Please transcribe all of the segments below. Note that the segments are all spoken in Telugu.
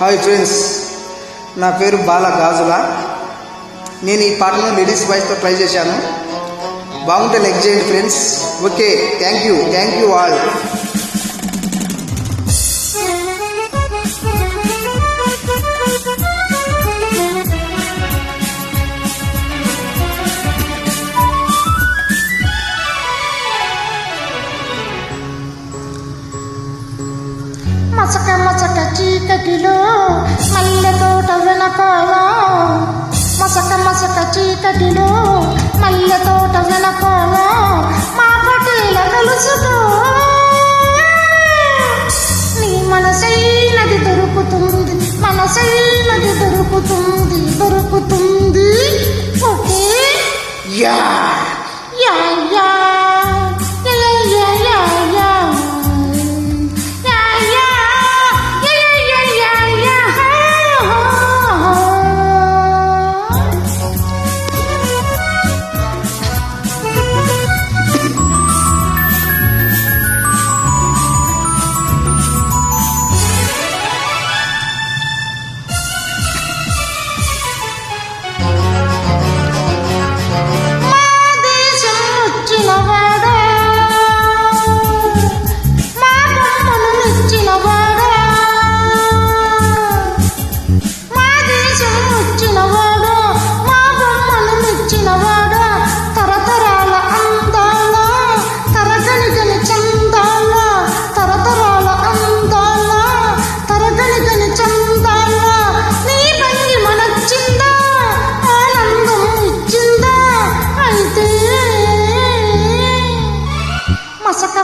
హాయ్ ఫ్రెండ్స్ నా పేరు బాల గాజుల. నేను ఈ పాటను లేడీస్ వాయిస్తో ట్రై చేశాను. బాగుంటే లెగ్ చేయండి friends okay thank you thank you all మసక మసక చీకటిలో మల్లె తోట వెనకాల మసక మసక చీకటిలో మల్లె తోట వెనకాల మా పటేల కలుసుకో నీ మనసైనది దొరుకుతుంది మనసైనది దొరుకుతుంది దొరుకుతుంది. ఓకే? Yeah yeah!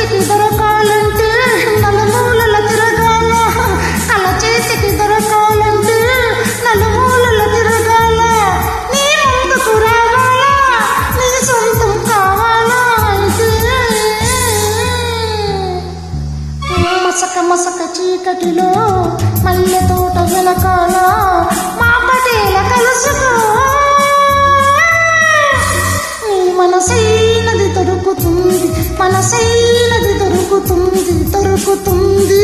చేతికి దొరకాలంటే నలుమూలల తిరగాల. కల చేతికి దొరకాలంటే నలుమూలల తిరగాల. నీ ముందుకు రావాలా? నీ సొంతం కావాలా అంటే? మసక మసక చీకటిలో మల్లె తోట వెనకాల మా పటేల కలుసుకో. నీ మనసైనది దొరుకుతుంది మనసైనది తుంది తరుకుతుంది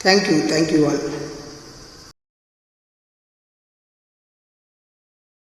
Thank you, thank you all.